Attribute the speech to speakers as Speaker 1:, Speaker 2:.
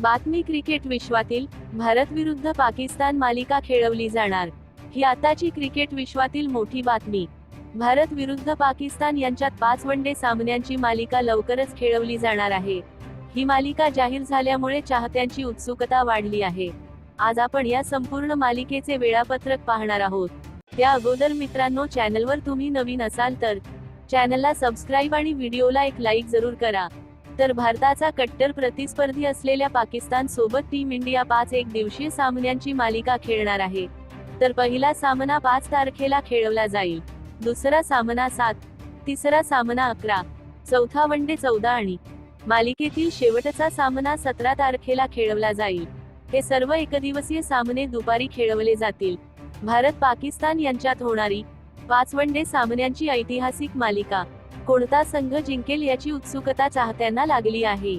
Speaker 1: बातमी क्रिकेट विश्वातील भारत विरुद्ध पाकिस्तान मालिका खेळवली जाणार. ही आताची क्रिकेट विश्वातील मोठी बातमी. भारत विरुद्ध पाकिस्तान यांच्यात पाच वनडे सामन्यांची मालिका लवकरच खेळवली जाणार आहे. ही मालिका जाहीर झाल्यामुळे चाहत्यांची उत्सुकता वाढली आहे. आज आपण या संपूर्ण मालिकेचे वेळापत्रक पाहणार आहोत. त्या अगोदर मित्रांनो चॅनलवर तुम्ही नवीन असाल तर चॅनलला सबस्क्राईब आणि व्हिडिओला एक लाईक जरूर करा. तर भारताचा कट्टर प्रतिस्पर्धी असलेल्या पाकिस्तान सोबत टीम इंडिया पाच एक दिवसीय सामन्यांची मालिका खेळणार आहे. तर पहिला सामना पाच तारखेला खेळवला जाईल. दुसरा सामना सात तिसरा सामना अकरा चौथा वनडे चौदा आणि मालिकेतील शेवटचा सामना सतरा तारखेला खेळवला जाईल. हे सर्व एकदिवसीय सामने दुपारी खेळवले जातील. भारत पाकिस्तान यांच्यात होणारी पाच वनडे सामन्यांची ऐतिहासिक मालिका कोणता संघ जिंकेल याची उत्सुकता चाहत्यांना लागली आहे.